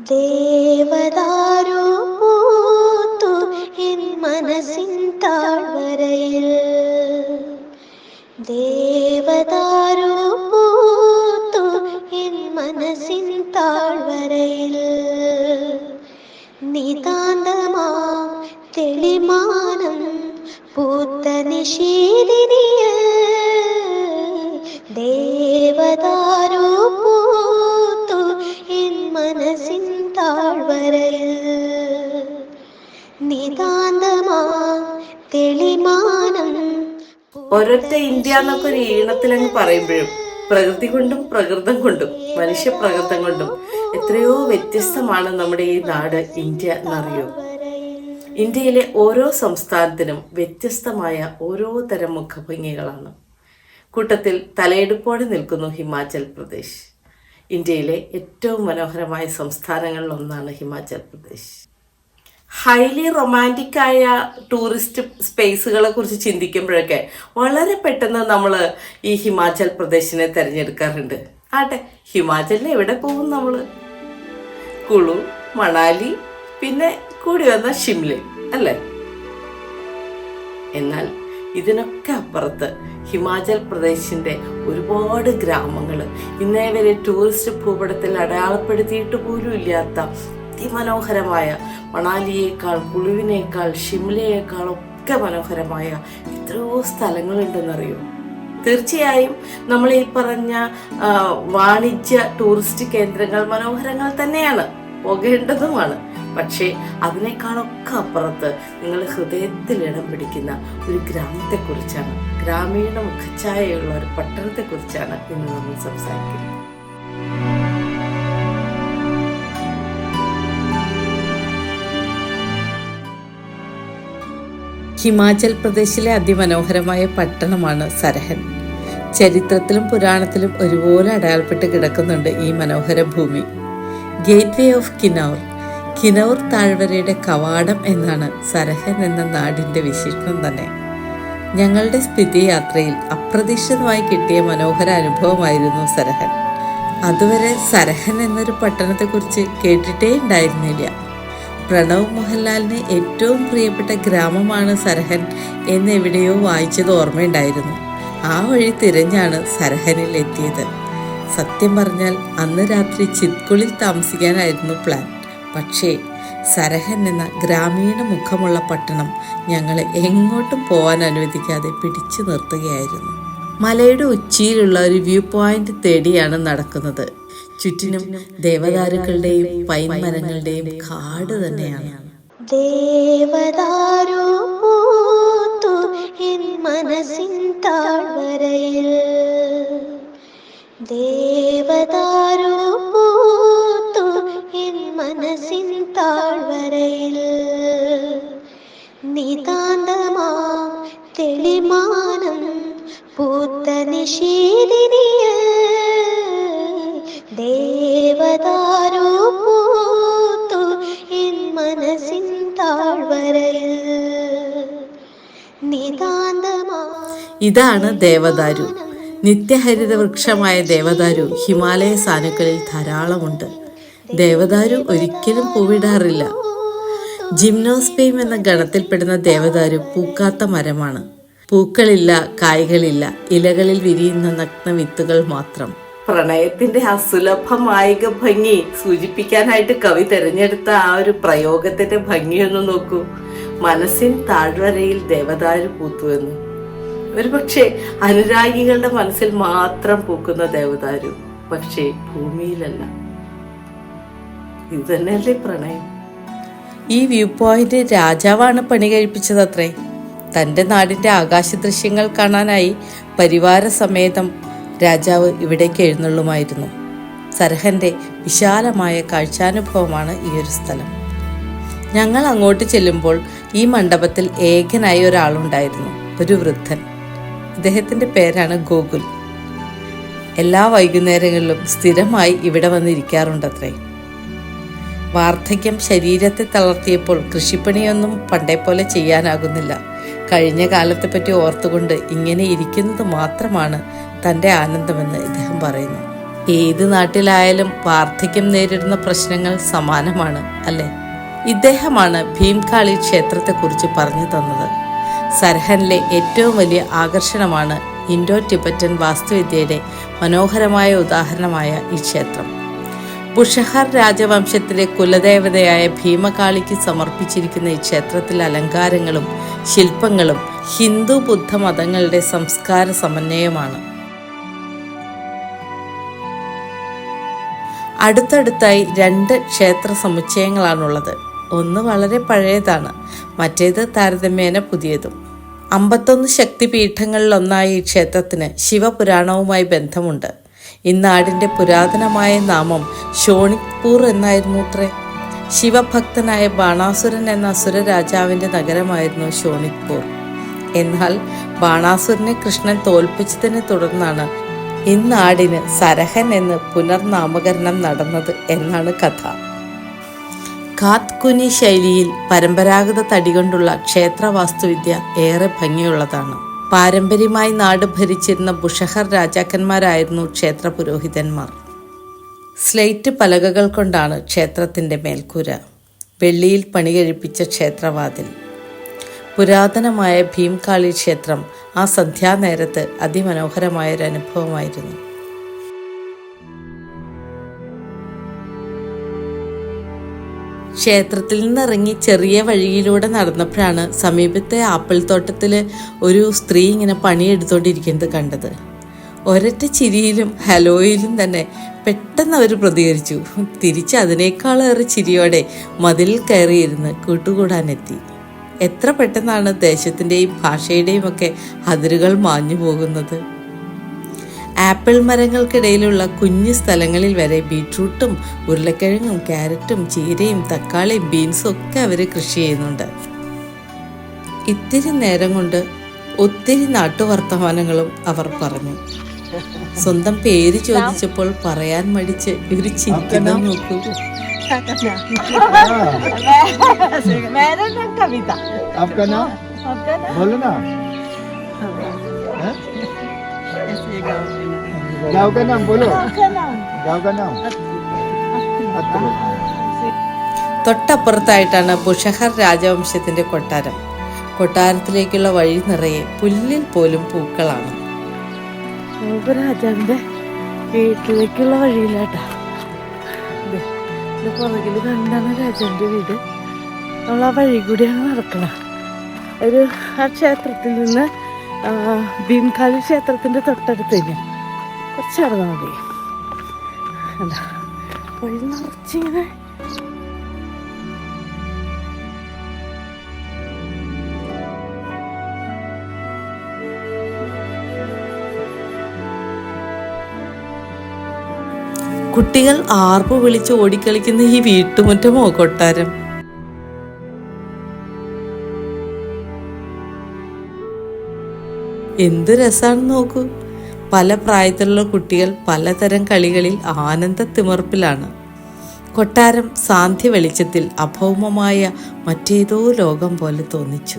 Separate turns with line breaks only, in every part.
ദേവദാരു പൂത്തു എൻ മനസ്സിൻ താഴ്വരയിൽ. ദേവദാരോ പൂത്തു എൻ മനസ്സിൻ താഴ്വരയിൽ. നിതാന്തമാ തെളിമാനം പൂത്ത നിഷേധിനിയ
ഒരൊറ്റ ഇന്ത്യ എന്നൊക്കെ ഒരു ഈണത്തിലങ്ങ് പറയുമ്പോഴും പ്രകൃതി കൊണ്ടും പ്രകൃതം കൊണ്ടും മനുഷ്യ പ്രകൃതം കൊണ്ടും എത്രയോ വ്യത്യസ്തമാണ് നമ്മുടെ ഈ നാട് ഇന്ത്യ എന്നറിയൂ. ഇന്ത്യയിലെ ഓരോ സംസ്ഥാനത്തിനും വ്യത്യസ്തമായ ഓരോ തരം മുഖഭംഗികളാണ്. കൂട്ടത്തിൽ തലയെടുപ്പോടെ നിൽക്കുന്നു ഹിമാചൽ പ്രദേശ്. ഇന്ത്യയിലെ ഏറ്റവും മനോഹരമായ സംസ്ഥാനങ്ങളിൽ ഒന്നാണ് ഹിമാചൽ പ്രദേശ്. ഹൈലി റൊമാന്റിക് ആയ ടൂറിസ്റ്റ് സ്പേസുകളെ കുറിച്ച് ചിന്തിക്കുമ്പോഴൊക്കെ വളരെ പെട്ടെന്ന് നമ്മൾ ഈ ഹിമാചൽ പ്രദേശിനെ തിരഞ്ഞെടുക്കാറുണ്ട്. ആട്ടെ ഹിമാചലിൽ എവിടെ പോകും നമ്മൾ കുളു മണാലി പിന്നെ കൂടി വന്ന ഷിംല അല്ലേ? എന്നാൽ ഇതിനൊക്കെ അപ്പുറത്ത് ഹിമാചൽ പ്രദേശിന്റെ ഒരുപാട് ഗ്രാമങ്ങൾ ഇന്നേ വരെ ടൂറിസ്റ്റ് ഭൂപടത്തിൽ അടയാളപ്പെടുത്തിയിട്ട് പോലും ഇല്ലാത്ത അതിമനോഹരമായ മണാലിയേക്കാൾ കുളുവിനേക്കാൾ ഷിംലയേക്കാൾ ഒക്കെ മനോഹരമായ എത്രയോ സ്ഥലങ്ങളുണ്ടെന്നറിയോ? തീർച്ചയായും നമ്മൾ ഈ പറഞ്ഞ വാണിജ്യ ടൂറിസ്റ്റ് കേന്ദ്രങ്ങൾ മനോഹരങ്ങൾ തന്നെയാണ് പോകേണ്ടതുമാണ്. പക്ഷേ അതിനേക്കാളൊക്കെ അപ്പുറത്ത് നിങ്ങൾ ഹൃദയത്തിൽ ഇടം പിടിക്കുന്ന ഒരു ഗ്രാമത്തെക്കുറിച്ചാണ് ഗ്രാമീണ മുഖച്ഛായയുള്ള ഒരു പട്ടണത്തെക്കുറിച്ചാണ് ഇന്ന് നമ്മൾ സംസാരിക്കുന്നത്. ഹിമാചൽ പ്രദേശിലെ അതിമനോഹരമായ പട്ടണമാണ് സരഹൻ. ചരിത്രത്തിലും പുരാണത്തിലും ഒരുപോലെ അടയാളപ്പെട്ട് കിടക്കുന്നുണ്ട് ഈ മനോഹര ഭൂമി. ഗേറ്റ് വേ ഓഫ് കിനൗർ കിനൗർ താഴ്വരയുടെ കവാടം എന്നാണ് സരഹൻ എന്ന നാടിന്റെ വിശേഷണം തന്നെ. ഞങ്ങളുടെ സ്ഥിതി യാത്രയിൽ അപ്രതീക്ഷിതമായി കിട്ടിയ മനോഹര അനുഭവമായിരുന്നു സരഹൻ. അതുവരെ സരഹൻ എന്നൊരു പട്ടണത്തെക്കുറിച്ച് കേട്ടിട്ടേ ഉണ്ടായിരുന്നില്ല. പ്രണവ് മോഹൻലാലിന് ഏറ്റവും പ്രിയപ്പെട്ട ഗ്രാമമാണ് സരഹൻ എന്ന് എവിടെയോ വായിച്ചത് ഓർമ്മയുണ്ടായിരുന്നു. ആ വഴി തിരഞ്ഞാണ് സരഹനിൽ എത്തിയത്. സത്യം പറഞ്ഞാൽ അന്ന് രാത്രി ചിത്കുളിൽ താമസിക്കാനായിരുന്നു പ്ലാൻ. പക്ഷേ സരഹൻ എന്ന ഗ്രാമീണ മുഖമുള്ള പട്ടണം ഞങ്ങളെ എങ്ങോട്ടും പോകാൻ അനുവദിക്കാതെ പിടിച്ചു നിർത്തുകയായിരുന്നു. മലയുടെ ഉച്ചിയിലുള്ള ഒരു വ്യൂ പോയിന്റ് തേടിയാണ് നടക്കുന്നത്. ചുറ്റിനും ദേവദാരുക്കളുടെയും പൈൻ മരങ്ങളുടെയും കാട് തന്നെയാണ്.
ദേവദാരു മനസ്സിൻ താഴ്വരയിൽ. ദേവദാരു മനസ്സിൻ താഴ്വരയിൽ. നിതാന്തമാ തെളിമാനം പൂത്ത നിഷേധിനിയ പൂത്തു എൻ മനസ്സിൻ താഴ്വരയിൽ.
ഇതാണ് ദേവദാരു. നിത്യഹരിത വൃക്ഷമായ ദേവദാരു ഹിമാലയ സാനുക്കളിൽ ധാരാളമുണ്ട്. ദേവദാരു ഒരിക്കലും പൂവിടാറില്ല. ജിംനോസ്പെയിം എന്ന ഗണത്തിൽപ്പെടുന്ന ദേവദാരു പൂക്കാത്ത മരമാണ്. പൂക്കളില്ല കായ്കളില്ല ഇലകളിൽ വിരിയുന്ന നഗ്ന വിത്തുകൾ മാത്രം. പ്രണയത്തിന്റെ അസുലഭമായിക ഭംഗി സൂചിപ്പിക്കാനായിട്ട് കവി തിരഞ്ഞെടുത്ത ആ ഒരു പ്രയോഗത്തിന്റെ ഭംഗിയൊന്ന് നോക്കൂ. മനസ്സിൻ താഴ്വരയിൽ ദേവദാരു പൂത്തുവെന്ന് ഒരുപക്ഷെ അനുരാഗികളുടെ മനസ്സിൽ മാത്രം പൂക്കുന്ന ദേവദാരു പക്ഷേ ഭൂമിയിലല്ല. ഇത് തന്നെയല്ലേ പ്രണയം. ഈ വ്യൂ പോയിന്റ് രാജാവാണ് പണി കഴിപ്പിച്ചതത്രേ. തന്റെ നാടിന്റെ ആകാശ ദൃശ്യങ്ങൾ കാണാനായി പരിവാര സമേതം രാജാവ് ഇവിടേക്ക് എഴുന്നള്ളുമായിരുന്നു. സർഹന്റെ വിശാലമായ കാഴ്ചാനുഭവമാണ് ഈ ഒരു സ്ഥലം. ഞങ്ങൾ അങ്ങോട്ട് ചെല്ലുമ്പോൾ ഈ മണ്ഡപത്തിൽ ഏകനായ ഒരാളുണ്ടായിരുന്നു ഒരു വൃദ്ധൻ. അദ്ദേഹത്തിന്റെ പേരാണ് ഗോകുൽ. എല്ലാ വൈകുന്നേരങ്ങളിലും സ്ഥിരമായി ഇവിടെ വന്നിരിക്കാറുണ്ടത്രേ. വാർദ്ധക്യം ശരീരത്തെ തളർത്തിയപ്പോൾ കൃഷിപ്പണിയൊന്നും പണ്ടേ പോലെ ചെയ്യാനാകുന്നില്ല. കഴിഞ്ഞ കാലത്തെപ്പറ്റി ഓർത്തുകൊണ്ട് ഇങ്ങനെ ഇരിക്കുന്നത് മാത്രമാണ് തന്റെ ആനന്ദമെന്ന് ഇദ്ദേഹം പറയുന്നു. ഏത് നാട്ടിലായാലും വാർദ്ധക്യം നേരിടുന്ന പ്രശ്നങ്ങൾ സമാനമാണ് അല്ലേ? ഇദ്ദേഹമാണ് ഭീംകാളി ക്ഷേത്രത്തെക്കുറിച്ച് പറഞ്ഞു തന്നത്. സർഹനിലെ ഏറ്റവും വലിയ ആകർഷണമാണ് ഇൻഡോ ടിബറ്റൻ വാസ്തുവിദ്യയുടെ മനോഹരമായ ഉദാഹരണമായ ഈ ക്ഷേത്രം. ബുഷഹർ രാജവംശത്തിലെ കുലദേവതയായ ഭീമകാളിക്ക് സമർപ്പിച്ചിരിക്കുന്ന ഈ ക്ഷേത്രത്തിലെ അലങ്കാരങ്ങളും ശില്പങ്ങളും ഹിന്ദു ബുദ്ധ മതങ്ങളുടെ സംസ്കാര സമന്വയമാണ്. അടുത്തടുത്തായി രണ്ട് ക്ഷേത്ര സമുച്ചയങ്ങളാണുള്ളത്. ഒന്ന് വളരെ പഴയതാണ് മറ്റേത് താരതമ്യേന പുതിയതും. അമ്പത്തൊന്ന് ശക്തിപീഠങ്ങളിലൊന്നായ ഈ ക്ഷേത്രത്തിന് ശിവപുരാണവുമായി ബന്ധമുണ്ട്. ഇന്നാടിന്റെ നാടിന്റെ പുരാതനമായ നാമം ഷോണിക്പൂർ എന്നായിരുന്നു അത്രേ. ശിവഭക്തനായ ബാണാസുരൻ എന്ന അസുര രാജാവിന്റെ നഗരമായിരുന്നു ഷോണിക്പൂർ എന്നാൽ ബാണാസുരനെ കൃഷ്ണൻ തോൽപ്പിച്ചതിനെ തുടർന്നാണ് ഇന്നാടിന് സരഹൻ എന്ന് പുനർനാമകരണം നടന്നത് എന്നാണ് കഥ. കാത്കുനി ശൈലിയിൽ പരമ്പരാഗത തടി കൊണ്ടുള്ള ക്ഷേത്ര വാസ്തുവിദ്യ ഏറെ ഭംഗിയുള്ളതാണ്. പാരമ്പര്യമായി നാട് ഭരിച്ചിരുന്ന ബുഷഹർ രാജാക്കന്മാരായിരുന്നു ക്ഷേത്ര പുരോഹിതന്മാർ. സ്ലേറ്റ് പലകകൾ കൊണ്ടാണ് ക്ഷേത്രത്തിന്റെ മേൽക്കൂര. വെള്ളിയിൽ പണി കഴിപ്പിച്ച ക്ഷേത്രവാതിൽ. പുരാതനമായ ഭീംകാളി ക്ഷേത്രം ആ സന്ധ്യാനേരത്ത് അതിമനോഹരമായ ഒരു അനുഭവമായിരുന്നു. ക്ഷേത്രത്തിൽ നിന്നിറങ്ങി ചെറിയ വഴിയിലൂടെ നടന്നപ്പോഴാണ് സമീപത്തെ ആപ്പിൾ തോട്ടത്തിൽ ഒരു സ്ത്രീ ഇങ്ങനെ പണിയെടുത്തോണ്ടിരിക്കുന്നത് കണ്ടത്. ഒരൊറ്റ ചിരിയിലും ഹലോയിലും തന്നെ പെട്ടെന്ന് അവർ പ്രതികരിച്ചു. തിരിച്ച് അതിനേക്കാളേറെ ചിരിയോടെ മതിലിൽ കയറിയിരുന്ന് കൂട്ടുകൂടാനെത്തി. എത്ര പെട്ടെന്നാണ് ദേശത്തിന്റെയും ഭാഷയുടെയും ഒക്കെ അതിരുകൾ മാഞ്ഞു പോകുന്നത്? ആപ്പിൾ മരങ്ങൾക്കിടയിലുള്ള കുഞ്ഞു സ്ഥലങ്ങളിൽ വരെ ബീട്രൂട്ടും ഉരുളക്കിഴങ്ങും ക്യാരറ്റും ചീരയും തക്കാളിയും ബീൻസും ഒക്കെ അവർ കൃഷി ചെയ്യുന്നുണ്ട്. ഇത്തിരി നേരം കൊണ്ട് ഒത്തിരി നാട്ടുവർത്തമാനങ്ങളും അവർ പറഞ്ഞു. സ്വന്തം പേര് ചോദിച്ചപ്പോൾ പറയാൻ മടിച്ച് ഇവർ ചിരിക്കുന്ന നോക്കൂ.
Kanta
ka na.
Meron ng kabita.
Up ka na? Up
ka na. Bolo na.
Ha? Gaw
ka na, bolo. Gaw
തൊട്ടപ്പുറത്തായിട്ടാണ് ബുഷഹർ രാജവംശത്തിന്റെ കൊട്ടാരം കൊട്ടാരത്തിലേക്കുള്ള വഴി നിറയെ പുല്ലിൽ പോലും പൂക്കളാണ്
രാജാവിന്റെ വീട്ടിലേക്കുള്ള വഴിയിലാട്ടാ ഇത് പുറകിൽ കണ്ടാണ് രാജാവിന്റെ വീട്. നമ്മൾ ആ വഴി കൂടിയാണ് നടക്കണം. ഒരു ആ ക്ഷേത്രത്തിൽ നിന്ന് ഭീംകാലി ക്ഷേത്രത്തിന്റെ തൊട്ടടുത്ത് തന്നെ കുറച്ച് നടന്നാൽ മതി. എന്താ വഴി നിറച്ചിങ്ങനെ
കുട്ടികൾ ആർപ്പ് വിളിച്ച് ഓടിക്കളിക്കുന്ന ഈ വീട്ടുമുറ്റമോ കൊട്ടാരം എന്ത് രസാണ് നോക്കൂ. പല പ്രായത്തിലുള്ള കുട്ടികൾ പലതരം കളികളിൽ ആനന്ദ തിമർപ്പിലാണ് കൊട്ടാരം സാന്ധ്യ വെളിച്ചത്തിൽ അഭൗമമായ മറ്റേതോ ലോകം പോലെ തോന്നിച്ചു.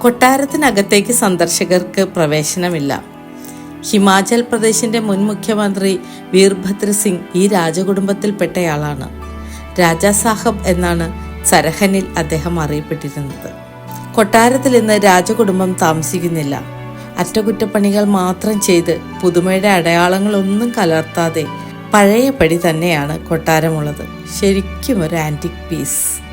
കൊട്ടാരത്തിനകത്തേക്ക് സന്ദർശകർക്ക് പ്രവേശനമില്ല. ഹിമാചൽ പ്രദേശിന്റെ മുൻ മുഖ്യമന്ത്രി വീർഭദ്ര സിംഗ് ഈ രാജകുടുംബത്തിൽപ്പെട്ടയാളാണ്. രാജാ സാഹബ് എന്നാണ് സരഹനിൽ അദ്ദേഹം അറിയപ്പെട്ടിരുന്നത്. കൊട്ടാരത്തിൽ ഇന്ന് രാജകുടുംബം താമസിക്കുന്നില്ല. അറ്റകുറ്റപ്പണികൾ മാത്രം ചെയ്ത് പുതുമയുടെ അടയാളങ്ങളൊന്നും കലർത്താതെ പഴയപടി തന്നെയാണ് കൊട്ടാരമുള്ളത്. ശരിക്കും ഒരു ആന്റിക് പീസ്.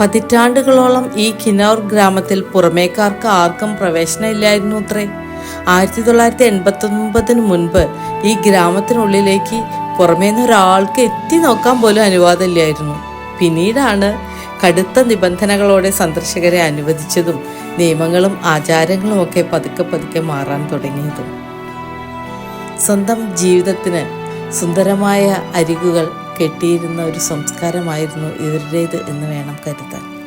പതിറ്റാണ്ടുകളോളം ഈ കിനോർ ഗ്രാമത്തിൽ പുറമേക്കാർക്ക് ആർക്കും പ്രവേശനമില്ലായിരുന്നു അത്രേ ആയിരത്തി തൊള്ളായിരത്തി എൺപത്തി ഒൻപതിന് മുൻപ് ഈ ഗ്രാമത്തിനുള്ളിലേക്ക് പുറമേന്ന് ഒരാൾക്ക് എത്തി നോക്കാൻ പോലും അനുവാദമില്ലായിരുന്നു. പിന്നീടാണ് കടുത്ത നിബന്ധനകളോടെ സന്ദർശകരെ അനുവദിച്ചതും നിയമങ്ങളും ആചാരങ്ങളും ഒക്കെ പതുക്കെ പതുക്കെ മാറാൻ തുടങ്ങിയതും. സ്വന്തം ജീവിതത്തിന് സുന്ദരമായ അരികുകൾ കെട്ടിയിരുന്ന ഒരു സംസ്കാരമായിരുന്നു ഇവരുടേത് എന്ന് വേണം കരുതാൻ.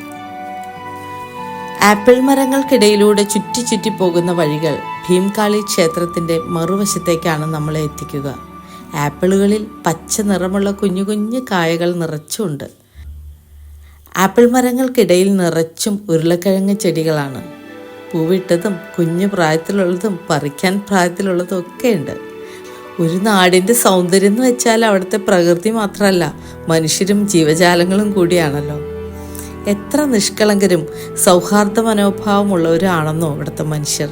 ആപ്പിൾ മരങ്ങൾക്കിടയിലൂടെ ചുറ്റി ചുറ്റി പോകുന്ന വഴികൾ ഭീംകാളി ക്ഷേത്രത്തിന്റെ മറുവശത്തേക്കാണ് നമ്മളെ എത്തിക്കുക. ആപ്പിളുകളിൽ പച്ച നിറമുള്ള കുഞ്ഞു കുഞ്ഞു കായകൾ നിറച്ചുണ്ട്. ആപ്പിൾ മരങ്ങൾക്കിടയിൽ നിറച്ചും ഉരുളക്കിഴങ്ങ് ചെടികളാണ്. പൂവിട്ടതും കുഞ്ഞു പ്രായത്തിലുള്ളതും പറിക്കാൻ പ്രായത്തിലുള്ളതും ഒക്കെ ഉണ്ട് ഒരു നാടിന്റെ സൗന്ദര്യം എന്ന് വെച്ചാൽ അവിടുത്തെ പ്രകൃതി മാത്രമല്ല മനുഷ്യരും ജീവജാലങ്ങളും കൂടിയാണല്ലോ. എത്ര നിഷ്കളങ്കരും സൗഹാർദ്ദ മനോഭാവമുള്ളവരാണെന്നോ അവിടുത്തെ മനുഷ്യർ.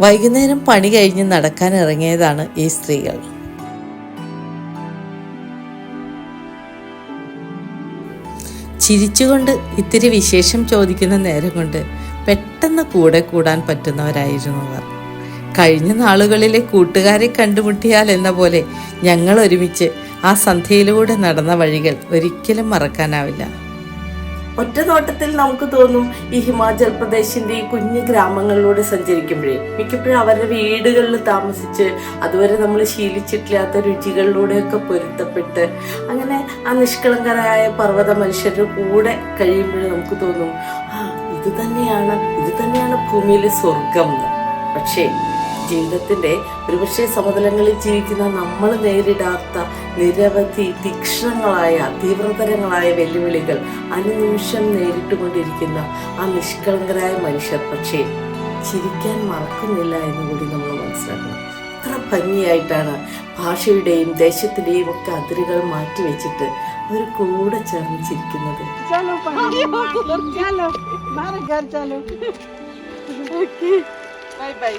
വൈകുന്നേരം പണി കഴിഞ്ഞ് നടക്കാൻ ഇറങ്ങിയതാണ് ഈ സ്ത്രീകൾ. ചിരിച്ചുകൊണ്ട് ഇത്തിരി വിശേഷം ചോദിക്കുന്ന നേരം കൊണ്ട് പെട്ടെന്ന് കൂടെ കൂടാൻ പറ്റുന്നവരായിരുന്നു അവർ. കഴിഞ്ഞ നാളുകളിലെ കൂട്ടുകാരെ കണ്ടുമുട്ടിയാൽ എന്ന പോലെ ഞങ്ങൾ ഒരുമിച്ച് ആ സന്ധ്യയിലൂടെ നടന്ന വഴികൾ ഒരിക്കലും മറക്കാനാവില്ല. ഒറ്റ നോട്ടത്തിൽ നമുക്ക് തോന്നും ഈ ഹിമാചൽ പ്രദേശിന്റെ ഈ കുഞ്ഞു ഗ്രാമങ്ങളിലൂടെ സഞ്ചരിക്കുമ്പോഴേ. മിക്കപ്പോഴും അവരുടെ വീടുകളിൽ താമസിച്ച് അതുവരെ നമ്മൾ ശീലിച്ചിട്ടില്ലാത്ത രുചികളിലൂടെയൊക്കെ പൊരുത്തപ്പെട്ട് അങ്ങനെ ആ നിഷ്കളങ്കരായ പർവത മനുഷ്യരുടെ കൂടെ കഴിയുമ്പോഴേ നമുക്ക് തോന്നും ആ ഇത് തന്നെയാണ് ഇത് തന്നെയാണ് ഭൂമിയിലെ സ്വർഗം പക്ഷേ ജീവിതത്തിന്റെ ഒരുപക്ഷെ സമതലങ്ങളിൽ ജീവിക്കുന്ന നമ്മൾ നേരിടാത്ത നിരവധി തീക്ഷണങ്ങളായ തീവ്രതരങ്ങളായ വെല്ലുവിളികൾ അനുനിമിഷം നേരിട്ടുകൊണ്ടിരിക്കുന്ന ആ നിഷ്കളങ്കരായ മനുഷ്യർ. പക്ഷേ ചിരിക്കാൻ മറക്കുന്നില്ല എന്ന് കൂടി നമ്മൾ മനസ്സിലാക്കണം. അത്ര ഭംഗിയായിട്ടാണ് ഭാഷയുടെയും ദേശത്തിന്റെയും ഒക്കെ അതിരുകൾ മാറ്റിവെച്ചിട്ട് അവർ കൂടെ ചേർന്ന് ചിരിക്കുന്നത്.
ബൈ ബൈ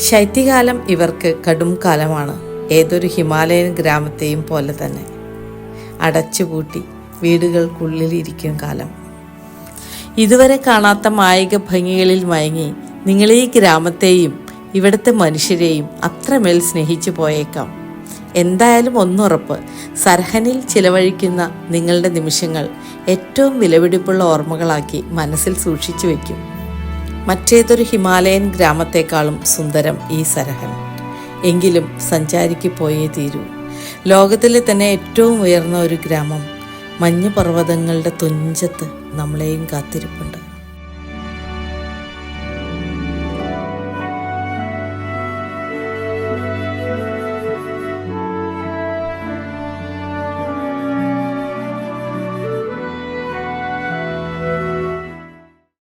ശൈത്യകാലം ഇവർക്ക് കടും കാലമാണ്. ഏതൊരു ഹിമാലയൻ ഗ്രാമത്തെയും പോലെ തന്നെ. അടച്ചുപൂട്ടി വീടുകൾക്കുള്ളിലിരിക്കും കാലം. ഇതുവരെ കാണാത്ത മായിക ഭംഗികളിൽ മയങ്ങി നിങ്ങൾ ഈ ഗ്രാമത്തെയും ഇവിടുത്തെ മനുഷ്യരെയും അത്രമേൽ സ്നേഹിച്ചു പോയേക്കാം. എന്തായാലും ഒന്നുറപ്പ് സർഹനിൽ ചിലവഴിക്കുന്ന നിങ്ങളുടെ നിമിഷങ്ങൾ ഏറ്റവും വിലപിടിപ്പുള്ള ഓർമ്മകളാക്കി മനസ്സിൽ സൂക്ഷിച്ചു വയ്ക്കും. മറ്റേതൊരു ഹിമാലയൻ ഗ്രാമത്തെക്കാളും സുന്ദരം ഈ സരഹൻ. എങ്കിലും സഞ്ചാരിക്ക് പോയേ തീരൂ. ലോകത്തിലെ തന്നെ ഏറ്റവും ഉയർന്ന ഒരു ഗ്രാമം. മഞ്ഞ് പർവതങ്ങളുടെ തുഞ്ചത്ത് നമ്മളെയും കാത്തിരിപ്പുണ്ട്.